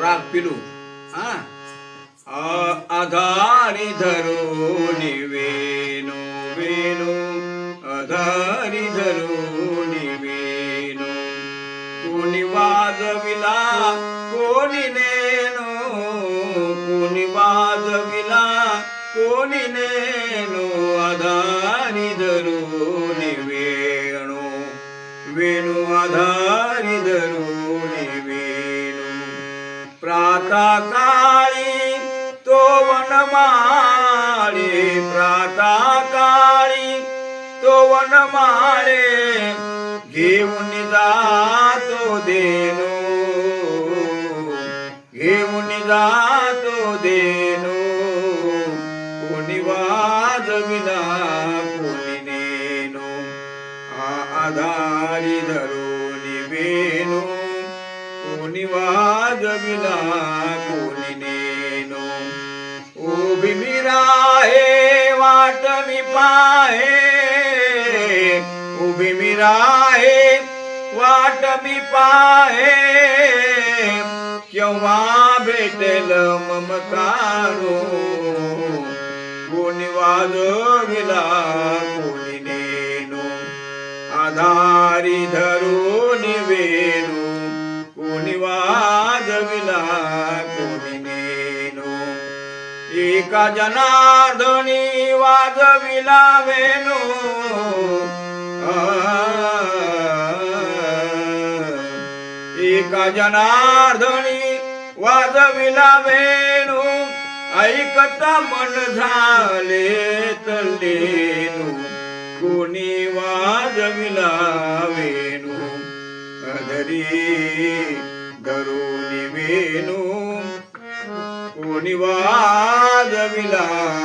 ರಾಪಿಲು. ಅಗಾರಿ ಧರೋ ನಿವೇನು, ವೇಣು? ಅಗಾರಿ ಧರೋ ನಿವೇನು? ಕೋಣಿ ವಾದ ವಿಲಾ ಕೋಣಿ ನೇನು ಕೋಣಿ ವಾದ ನಿವೇಣು? ವೇಣು ಅಧಾರಿ प्रातकाळी तो वनमाळे प्रातकाळी तो वनमाळे घेऊन जातो देनो घेऊन जातो देनो कोणी वाजविला कोणी नेनो आ- आधारी धरून वेणू ಮುನಿವಾದ ವಿಲಾಕುಲಿನೇನು ಊಬಿ ಮಿರಾಯೆ ವಾಟಮಿ ಪಾಹೆ ಊಬಿ ಮಿರಾಯೆ ವಾಟಮಿ ಪಾಹೆ ક્યવા ભેટેલ મમકારો ગુણવાદ વિલા ગુણિનેનો આધારિધ एका जनार्दनी वाजविला वेणू. एका जनार्दनी वाजविला वेणू. ऐकता मन झाले तल्लेनू कोणी वाजविला वेणू. अदरी धरुनी वेणू. નિવાદ વિલા